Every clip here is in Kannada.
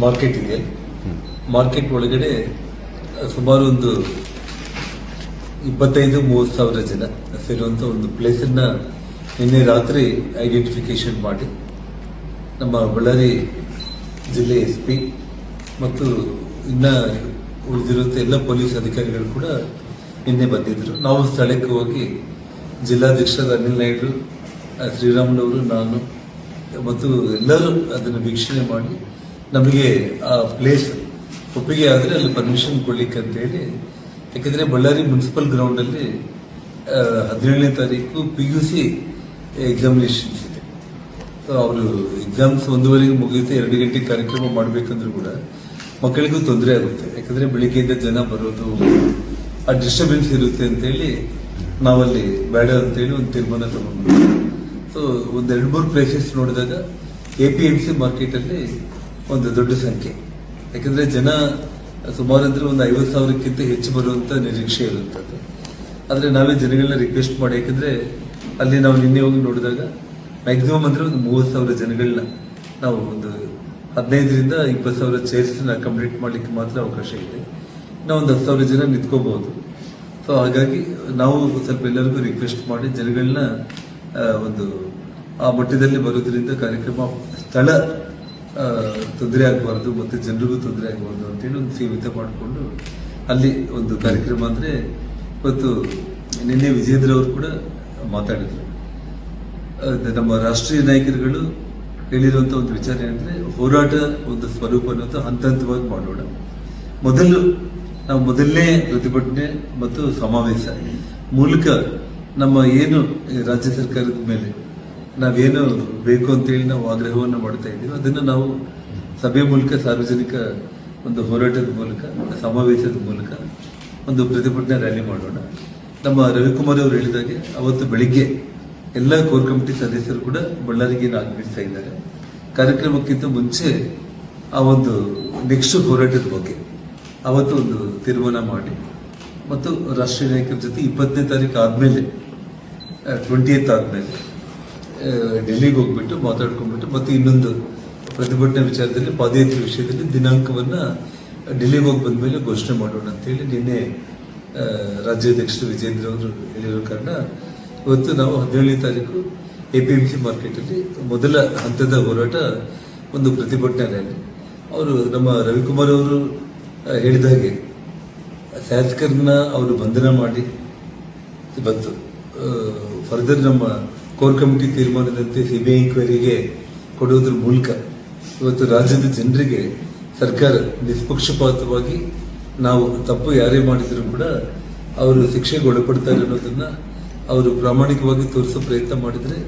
ಮಾರ್ಕೆಟ್ ಇದೆ ಮಾರ್ಕೆಟ್ ಒಳಗಡೆ ಸುಮಾರು ಒಂದು ಇಪ್ಪತ್ತೈದು, ಮೂವತ್ತು ಸಾವಿರ ಜನ ಸೇರುವಂಥ ಒಂದು ಪ್ಲೇಸನ್ನ ನಿನ್ನೆ ರಾತ್ರಿ ಐಡೆಂಟಿಫಿಕೇಶನ್ ಮಾಡಿ. ನಮ್ಮ ಬಳ್ಳಾರಿ ಜಿಲ್ಲೆ ಎಸ್ ಪಿ ಮತ್ತು ಇನ್ನ ಉಳಿದಿರುವಂಥ ಎಲ್ಲ ಪೊಲೀಸ್ ಅಧಿಕಾರಿಗಳು ಕೂಡ ನಿನ್ನೆ ಬಂದಿದ್ದರು ನಾವು ಸ್ಥಳಕ್ಕೆ ಹೋಗಿ ಜಿಲ್ಲಾಧ್ಯಕ್ಷ ಅನಿಲ್ ನಾಯ್ಡು ಶ್ರೀರಾಮನವರು ನಾನು ಮತ್ತು ಎಲ್ಲರೂ ಅದನ್ನು ವೀಕ್ಷಣೆ ಮಾಡಿ ನಮಗೆ, ಆ ಪ್ಲೇಸ್ ಒಪ್ಪಿಗೆ ಆದರೆ ಅಲ್ಲಿ ಪರ್ಮಿಷನ್ ಕೊಡ್ಲಿಕ್ಕೆ ಅಂತ ಹೇಳಿ, ಯಾಕಂದ್ರೆ ಬಳ್ಳಾರಿ ಮುನ್ಸಿಪಲ್ ಗ್ರೌಂಡ್ ಅಲ್ಲಿ ಹದಿನೇಳನೇ ತಾರೀಕು ಪಿ ಯು ಸಿ ಎಕ್ಸಾಮಿನೇಷನ್ಸ್ ಇದೆ. ಸೊ ಅವರು ಎಕ್ಸಾಮ್ಸ್ ಒಂದುವರೆಗೆ ಮುಗಿಯುತ್ತೆ, ಎರಡು ಗಂಟೆ ಕಾರ್ಯಕ್ರಮ ಮಾಡಬೇಕಂದ್ರೂ ಕೂಡ ಮಕ್ಕಳಿಗೂ ತೊಂದರೆ ಆಗುತ್ತೆ. ಯಾಕಂದ್ರೆ ಬೆಳಿಗ್ಗೆಯಿಂದ ಜನ ಬರೋದು, ಆ ಡಿಸ್ಟರ್ಬೆನ್ಸ್ ಇರುತ್ತೆ ಅಂತೇಳಿ ನಾವಲ್ಲಿ ಬೇಡ ಅಂತೇಳಿ ಒಂದು ತೀರ್ಮಾನ ತಗೊಂಡ್ವಿ. ಸೊ ಒಂದು ಎರಡು ಮೂರು ಪ್ಲೇಸಸ್ ನೋಡಿದಾಗ A P M C market ಅಲ್ಲಿ ಒಂದು ದೊಡ್ಡ ಸಂಖ್ಯೆ. ಯಾಕಂದ್ರೆ ಜನ ಸುಮಾರು ಅಂದ್ರೆ ಒಂದು ಐವತ್ತು ಸಾವಿರಕ್ಕಿಂತ ಹೆಚ್ಚು ಬರುವಂತ ನಿರೀಕ್ಷೆ ಇರುತ್ತದೆ ಆದ್ರೆ ನಾವೇ ಜನಗಳನ್ನ ರಿಕ್ವೆಸ್ಟ್ ಮಾಡಿ, ಯಾಕಂದ್ರೆ ಅಲ್ಲಿ ನಾವು ನಿನ್ನೆ ಹೋಗಿ ನೋಡಿದಾಗ ಮ್ಯಾಕ್ಸಿಮಮ್ ಅಂದ್ರೆ ಒಂದು ಮೂವತ್ತು ಸಾವಿರ ಜನಗಳನ್ನ ನಾವು ಒಂದು ಹದಿನೈದರಿಂದ ಇಪ್ಪತ್ತು ಸಾವಿರ ಚೇರ್ಸ್ನ ಕಂಪ್ಲೀಟ್ ಮಾಡ್ಲಿಕ್ಕೆ ಮಾತ್ರ ಅವಕಾಶ ಇದೆ. ನಾವು ಒಂದು ಹತ್ತು ಸಾವಿರ ಜನ ನಿಂತ್ಕೋಬಹುದು ಸೊ ಹಾಗಾಗಿ ನಾವು ಸ್ವಲ್ಪ ಎಲ್ಲರಿಗೂ ರಿಕ್ವೆಸ್ಟ್ ಮಾಡಿ ಜನಗಳನ್ನ ಒಂದು ಆ ಮಟ್ಟದಲ್ಲಿ ಬರೋದ್ರಿಂದ ಕಾರ್ಯಕ್ರಮ ಸ್ಥಳ ತೊಂದರೆ ಆಗಬಾರ್ದು ಮತ್ತು ಜನರಿಗೂ ತೊಂದರೆ ಆಗಬಾರ್ದು ಅಂತೇಳಿ ಒಂದು ಸೀಮಿತ ಮಾಡಿಕೊಂಡು ಅಲ್ಲಿ ಒಂದು ಕಾರ್ಯಕ್ರಮ ಅಂದರೆ ಇವತ್ತು ನಿನ್ನೆ ವಿಜೇಂದ್ರ ಅವರು ಕೂಡ ಮಾತಾಡಿದರು. ನಮ್ಮ ರಾಷ್ಟ್ರೀಯ ನಾಯಕರುಗಳು ಹೇಳಿರುವಂಥ ಒಂದು ವಿಚಾರ ಏನಂದರೆ ಹೋರಾಟ ಒಂದು ಸ್ವರೂಪ ಅನ್ನೋದು ಹಂತ ಹಂತವಾಗಿ ಮಾಡೋಣ. ಮೊದಲು ನಾವು ಮೊದಲನೇ ಪ್ರತಿಭಟನೆ ಮತ್ತು ಸಮಾವೇಶ. ಮೂಲಕ ನಮ್ಮ ಏನು ರಾಜ್ಯ ಸರ್ಕಾರದ ಮೇಲೆ ನಾವೇನು ಬೇಕು ಅಂತೇಳಿ ನಾವು ಆಗ್ರಹವನ್ನು ಮಾಡ್ತಾ ಇದ್ದೀವಿ. ಅದನ್ನು ನಾವು ಸಭೆ ಮೂಲಕ, ಸಾರ್ವಜನಿಕ ಒಂದು ಹೋರಾಟದ ಮೂಲಕ ಸಮಾವೇಶದ ಮೂಲಕ ಒಂದು ಪ್ರತಿಭಟನೆ ರ್ಯಾಲಿ ಮಾಡೋಣ. ನಮ್ಮ ರವಿಕುಮಾರ್ ಅವರು ಹೇಳಿದಾಗೆ, ಅವತ್ತು ಬೆಳಿಗ್ಗೆ ಎಲ್ಲ ಕೋರ್ ಕಮಿಟಿ ಸದಸ್ಯರು ಕೂಡ ಬಳ್ಳಾರಿಗೆ ಆಗಮಿಸ್ತಾ ಇದ್ದಾರೆ. ಕಾರ್ಯಕ್ರಮಕ್ಕಿಂತ ಮುಂಚೆ ಆ ಒಂದು ನೆಕ್ಸ್ಟ್ ಹೋರಾಟದ ಬಗ್ಗೆ ಅವತ್ತು ಒಂದು ತೀರ್ಮಾನ ಮಾಡಿ ಮತ್ತು ರಾಷ್ಟ್ರೀಯ ನಾಯಕರ ಜೊತೆ ಇಪ್ಪತ್ತನೇ ತಾರೀಕು ಆದಮೇಲೆ ಟ್ವೆಂಟಿ ಏತ್ ಆದ್ಮೇಲೆ ಡೆಲ್ಲಿಗೆ ಹೋಗ್ಬಿಟ್ಟು ಮಾತಾಡ್ಕೊಂಡ್ಬಿಟ್ಟು ಮತ್ತೆ ಇನ್ನೊಂದು ಪ್ರತಿಭಟನೆ ವಿಚಾರದಲ್ಲಿ, ಪಾದಯಾತ್ರೆ ವಿಷಯದಲ್ಲಿ ದಿನಾಂಕವನ್ನು ಡೆಲ್ಲಿಗೆ ಹೋಗಿ ಬಂದ್ಮೇಲೆ ಘೋಷಣೆ ಮಾಡೋಣ ಅಂತೇಳಿ ನಿನ್ನೆ ರಾಜ್ಯಾಧ್ಯಕ್ಷರು ವಿಜೇಂದ್ರ ಅವರು ಹೇಳಿರೋ ಕಾರಣ ಇವತ್ತು ನಾವು ಹದಿನೇಳನೇ ತಾರೀಕು ಎ ಪಿ ಎಂ ಸಿ ಮಾರ್ಕೆಟಲ್ಲಿ ಮೊದಲ ಹಂತದ ಹೋರಾಟ ಒಂದು ಪ್ರತಿಭಟನೆ ರ್ಯಾಲಿ. ಅವರು ನಮ್ಮ ರವಿಕುಮಾರ್ ಅವರು ಹೇಳಿದ ಹಾಗೆ ಶಾಸಕರನ್ನ ಅವರು ಬಂಧನ ಮಾಡಿ ಇವತ್ತು ಫರ್ದರ್ ನಮ್ಮ ಕೋರ್ ಕಮಿಟಿ ತೀರ್ಮಾನದಂತೆ ಸಿಬಿಐ ಇನ್ಕ್ವೈರಿಗೆ ಕೊಡುವುದರ ಮೂಲಕ ಇವತ್ತು ರಾಜ್ಯದ ಜನರಿಗೆ ಸರ್ಕಾರ ನಿಷ್ಪಕ್ಷಪಾತವಾಗಿ ನಾವು ತಪ್ಪು ಯಾರೇ ಮಾಡಿದರೂ ಕೂಡ ಅವರು ಶಿಕ್ಷೆಗೆ ಒಳಪಡ್ತಾರೆ ಅನ್ನೋದನ್ನ ಅವರು ಪ್ರಾಮಾಣಿಕವಾಗಿ ತೋರಿಸೋ ಪ್ರಯತ್ನ ಮಾಡಿದ್ರೆ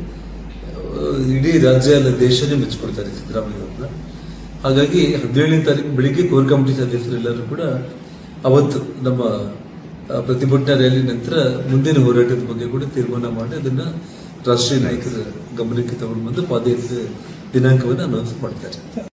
ಇಡೀ ರಾಜ್ಯ ಅಲ್ಲ, ದೇಶನೇ ಮೆಚ್ಚಿಕೊಡ್ತಾರೆ ಸಿದ್ದರಾಮಯ್ಯ ಅವ್ರನ್ನ. ಹಾಗಾಗಿ ಹದಿನೇಳನೇ ತಾರೀಕು ಬೆಳಿಗ್ಗೆ ಕೋರ್ ಕಮಿಟಿ ಸದಸ್ಯರೆಲ್ಲರೂ ಕೂಡ ಅವತ್ತು ನಮ್ಮ ಪ್ರತಿಭಟನಾ ರ್ಯಾಲಿ ನಂತರ ಮುಂದಿನ ಹೋರಾಟದ ಬಗ್ಗೆ ಕೂಡ ತೀರ್ಮಾನ ಮಾಡಿ ಅದನ್ನ ರಾಷ್ಟ್ರೀಯ ನಾಯಕರ ಗಮನಕ್ಕೆ ತಗೊಂಡು ಬಂದು ಪಾದಯಾತ್ರೆ ದಿನಾಂಕವನ್ನು ಅನೌನ್ಸ್ ಮಾಡ್ತಾರೆ